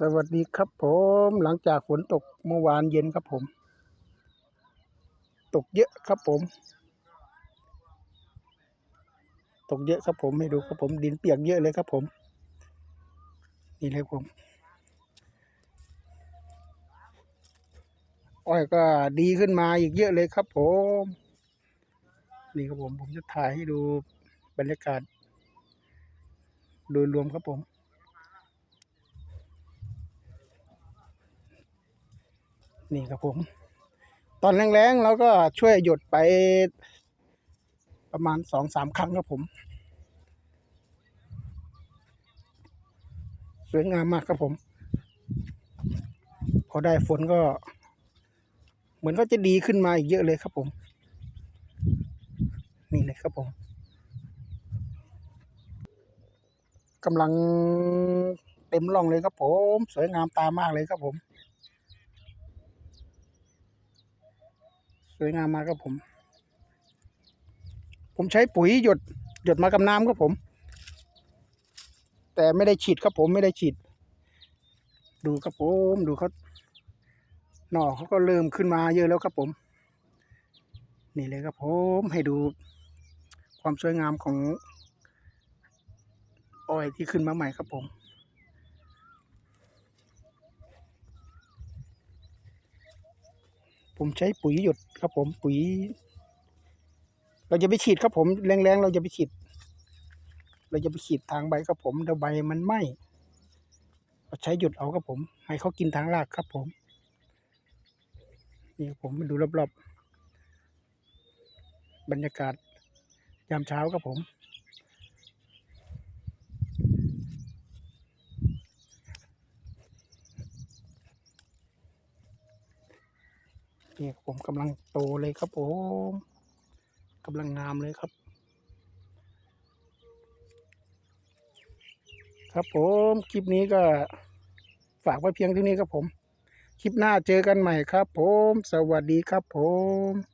สวัสดีครับผมหลังจากฝนตกเมื่อวานเย็นครับผม ตกเยอะครับผม ตกเยอะครับผมให้ดูครับผมดินเปียกเยอะเลยครับผม นี่เลยผม อ้อยก็ดีขึ้นมาอีกเยอะเลยครับผม นี่ครับผมผมจะถ่ายให้ดูบรรยากาศ โดยรวมครับผม นี่ครับผม ตอนแรงๆเราก็ช่วยหยดไปประมาณสองสามครั้งครับผม สวยงามมากครับผม พอได้ฝนก็ เหมือนก็จะดีขึ้นมาอีกเยอะเลยครับผม นี่เลยครับผมกำลังเต็มร่องเลยครับผม สวยงามตามากเลยครับผม สวยงามมากครับผม ผมใช้ปุ๋ยหยดหยดมากับน้ำครับผม แต่ไม่ได้ฉีดครับผมไม่ได้ฉีด ดูครับผมดูเขาหน่อเขาก็เริ่มขึ้นมาเยอะแล้วครับผม นี่เลยครับผมให้ดูความสวยงามของอ้อยที่ขึ้นมาใหม่ครับผม ผมใช้ปุ๋ยหยดครับผมปุ๋ย เราจะไปฉีดครับผมแรงๆเราจะไปฉีด เราจะไปฉีดทางใบครับผมเดี๋ยวใบมันไหม้เราใช้หยดเอาครับผม ให้เขากินทางรากครับผมนี่ผมมาดูรอบๆ บรรยากาศยามเช้าครับผม นี่ครับผมกำลังโตเลยครับผมกำลังงามเลยครับ ครับผมคลิปนี้ก็ฝากไว้เพียงเท่านี้ครับผม คลิปหน้าเจอกันใหม่ครับผม สวัสดีครับผม